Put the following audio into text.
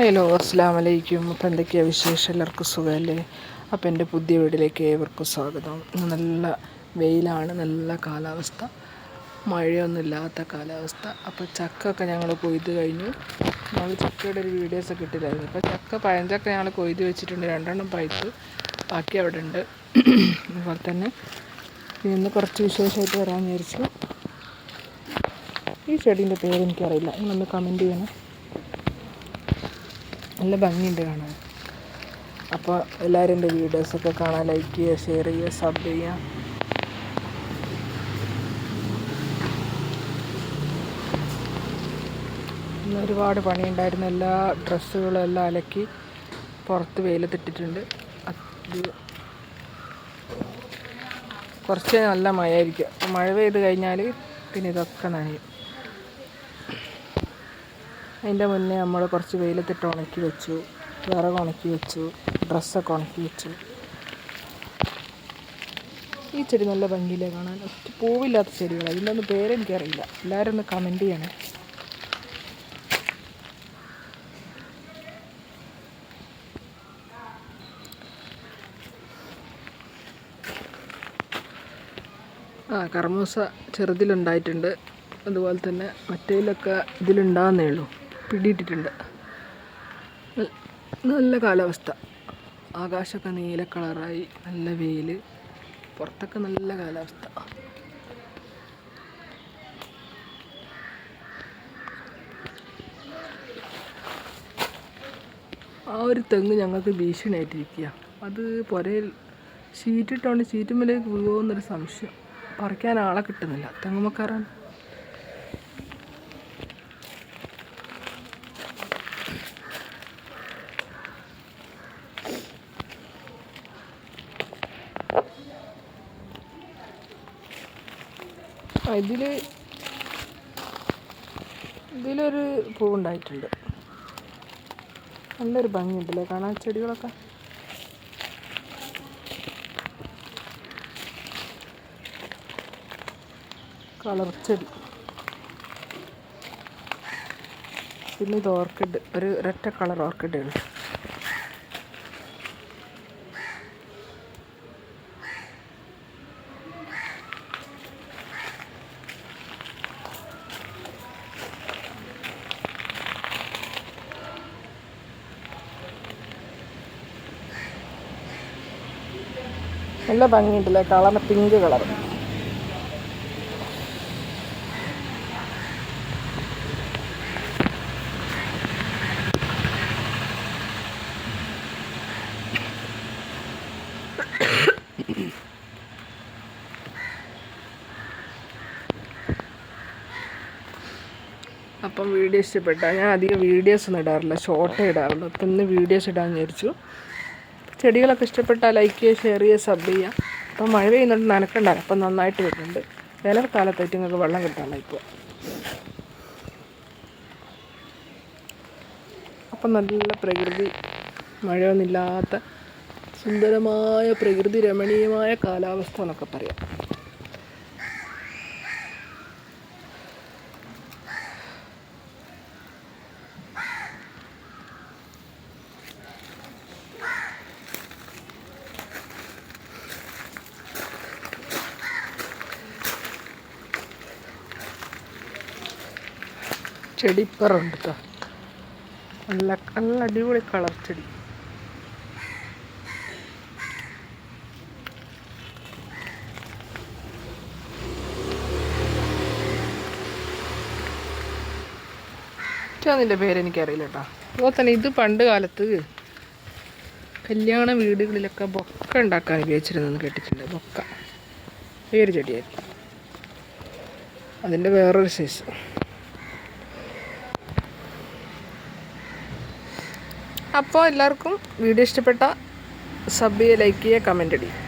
Hello അസ്സാം വലൈക്കും അപ്പം എന്തൊക്കെയാണ് വിശേഷം? എല്ലാവർക്കും സുഖമല്ലേ? അപ്പം എന്റെ പുതിയ വീട്ടിലേക്ക് ഏവർക്കും സ്വാഗതം. നല്ല വെയിലാണ് നല്ല കാലാവസ്ഥ. മഴയൊന്നുമില്ലാത്ത കാലാവസ്ഥ. അപ്പോൾ ചക്ക ഒക്കെ ഞങ്ങൾ കൊയ്ത് കഴിഞ്ഞു. നമ്മൾ ചക്കയുടെ ഒരു വീഡിയോസൊക്കെ ഇട്ടില്ലായിരുന്നു. അപ്പോൾ ചക്ക പഴഞ്ചക്ക ഞങ്ങൾ കൊയ്ത് വെച്ചിട്ടുണ്ട്. രണ്ടെണ്ണം പഴുത്ത്. ബാക്കി അവിടെ ഉണ്ട്. അതുപോലെ തന്നെ ഇന്ന് കുറച്ച് വിശേഷമായിട്ട് വരാൻ വിചാരിച്ചു. ഈ ചെടീന്റെ പേര് എനിക്കറിയില്ല. നിങ്ങളൊന്ന് കമന്റ് ചെയ്യണം. നല്ല ഭംഗിയുണ്ട് കാണാൻ. അപ്പോൾ എല്ലാവരും എന്റെ വീഡിയോസൊക്കെ കാണാൻ ലൈക്ക് ചെയ്യുക ഷെയർ ചെയ്യുക സബ് ചെയ്യുക. ഇന്ന് ഒരുപാട് പണിയുണ്ടായിരുന്നു. എല്ലാ ഡ്രസ്സുകളും എല്ലാം അലക്കി പുറത്ത് വെയിലത്തിട്ടിട്ടുണ്ട്. അത് കുറച്ച് നല്ല മഴയായിരിക്കും. മഴ പെയ്ത് കഴിഞ്ഞാൽ പിന്നെ ഇതൊക്കെ നനയും. അതിന്റെ മുന്നേ നമ്മൾ കുറച്ച് വെയിലത്തിട്ട് ഉണക്കി വെച്ചു വിറക് ഉണക്കി വെച്ചു ഡ്രസ്സൊക്കെ ഉണക്കി വെച്ചു. ഈ ചെടി നല്ല ഭംഗിയിലേ കാണാൻ? ഒറ്റ പൂവില്ലാത്ത ചെടികൾ അതിന്റെ ഒന്നും പേരെനിക്കറിയില്ല എല്ലാവരും ഒന്ന് കമന്റ് ചെയ്യണേ. ആ കർമൂസ ചെറുതിലുണ്ടായിട്ടുണ്ട്. അതുപോലെ തന്നെ മറ്റേലൊക്കെ ഇതിലുണ്ടാകുന്നേ ഉള്ളൂ. പിടിയിട്ടിട്ടുണ്ട്. നല്ല കാലാവസ്ഥ. ആകാശമൊക്കെ നീല കളറായി നല്ല വെയിൽ പുറത്തൊക്കെ നല്ല കാലാവസ്ഥ. ആ ഒരു തെങ്ങ് ഞങ്ങൾക്ക് ഭീഷണിയായിട്ടിരിക്കുക. അത് പുരയിൽ ഷീറ്റ് ഷീറ്റുമ്പിലേക്ക് വീഴുമോ എന്നൊരു സംശയം. പറിക്കാൻ ആളെ കിട്ടുന്നില്ല. തെങ്ങുമക്കാരാണ് ഇതിൽ ഇതിലൊരു പൂവുണ്ടായിട്ടുണ്ട്. നല്ലൊരു ഭംഗിയുണ്ടല്ലേ? കാണാൻ ചെടികളൊക്കെ. കളർ ചെടി. പിന്നെ ഇത് ഓർക്കിഡ്. ഒരു ഒരൊറ്റ കളർ ഓർക്കിഡ് നല്ല ഭംഗിയുണ്ടല്ലേ? Colour pink colour. അപ്പം വീഡിയോ ഇഷ്ടപ്പെട്ടാൽ ഞാൻ അധികം വീഡിയോസ് ഒന്നും ഇടാറില്ല. ഷോർട്ടേ ഇടാറുള്ളൂ. അപ്പം ഇന്ന് വീഡിയോസ് ഇടാമെന്ന് വിചാരിച്ചു. ചെടികളൊക്കെ ഇഷ്ടപ്പെട്ടാൽ ലൈക്ക് ചെയ്യുക ഷെയർ ചെയ്യുക സബ് ചെയ്യുക. അപ്പം മഴ പെയ്യുന്നുണ്ട് നനക്കണ്ടാണ്. അപ്പം നന്നായിട്ട് വരുന്നുണ്ട്. വേനൽക്കാലത്തായിട്ട് നിങ്ങൾക്ക് വെള്ളം കിട്ടാനായി ഇപ്പോൾ അപ്പം നല്ല പ്രകൃതി മഴയൊന്നുമില്ലാത്ത സുന്ദരമായ പ്രകൃതി രമണീയമായ കാലാവസ്ഥ എന്നൊക്കെ പറയാം. ചെടിപ്പറുണ്ട് കേട്ടോ നല്ല നല്ല അടിപൊളി കളർ ചെടി. അതിന്റെ പേരെനിക്കറിയില്ല കേട്ടോ അതുപോലെ തന്നെ ഇത് പണ്ട് കാലത്ത് കല്യാണ വീടുകളിലൊക്കെ ബൊക്ക ഉണ്ടാക്കാൻ ഉപയോഗിച്ചിരുന്നെന്ന് കേട്ടിട്ടുണ്ട്. ബൊക്ക. വേര് ചെടിയായിരുന്നു. അതിന്റെ വേറൊരു സൈസ് അപ്പോൾ എല്ലാവർക്കും വീഡിയോ ഇഷ്ടപ്പെട്ട സബ് ചെയ്യുക ലൈക്ക് ചെയ്യുക കമന്റ് അടിക്കുക